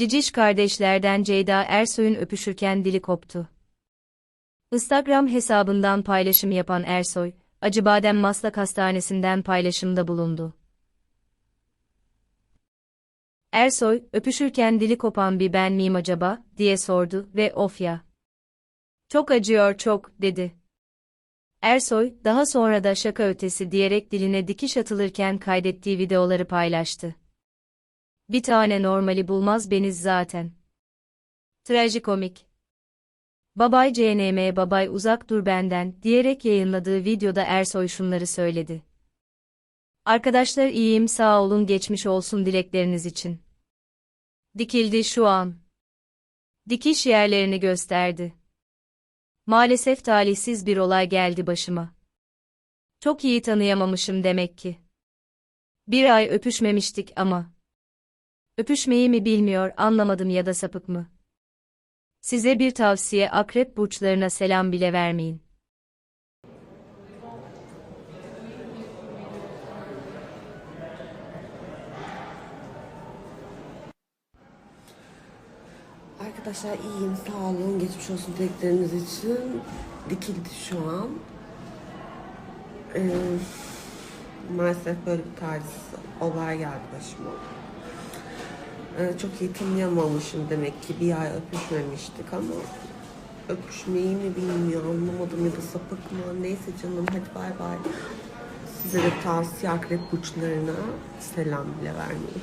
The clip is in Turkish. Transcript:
Ciciş kardeşlerden Ceyda Ersoy'un öpüşürken dili koptu. Instagram hesabından paylaşım yapan Ersoy, Acıbadem Maslak Hastanesi'nden paylaşımda bulundu. Ersoy, öpüşürken dili kopan bir ben miyim acaba, diye sordu ve of ya. Çok acıyor çok, dedi. Ersoy, daha sonra da şaka ötesi diyerek diline dikiş atılırken kaydettiği videoları paylaştı. Bir tane normali bulmaz beniz zaten. Trajikomik. Babay CNM babay uzak dur benden diyerek yayınladığı videoda Ersoy şunları söyledi. Arkadaşlar iyiyim sağ olun geçmiş olsun dilekleriniz için. Dikildi şu an. Dikiş yerlerini gösterdi. Maalesef talihsiz bir olay geldi başıma. Çok iyi tanıyamamışım demek ki. Bir ay öpüşmemiştik ama. Öpüşmeyi mi bilmiyor anlamadım ya da sapık mı? Size bir tavsiye akrep burçlarına selam bile vermeyin. Arkadaşlar iyiyim, sağ olun. Geçmiş olsun dilekleriniz için. Dikildi şu an. Ee, maalesef böyle bir talihsiz olay geldi başıma. Ee, çok iyi tanıyamamışım demek ki. Bir ay öpüşmemiştik ama öpüşmeyi mi bilmiyor, anlamadım ya da sapık mı. Neyse canım hadi bay bay. Size de tavsiye akrep burçlarına selam bile vermeyin.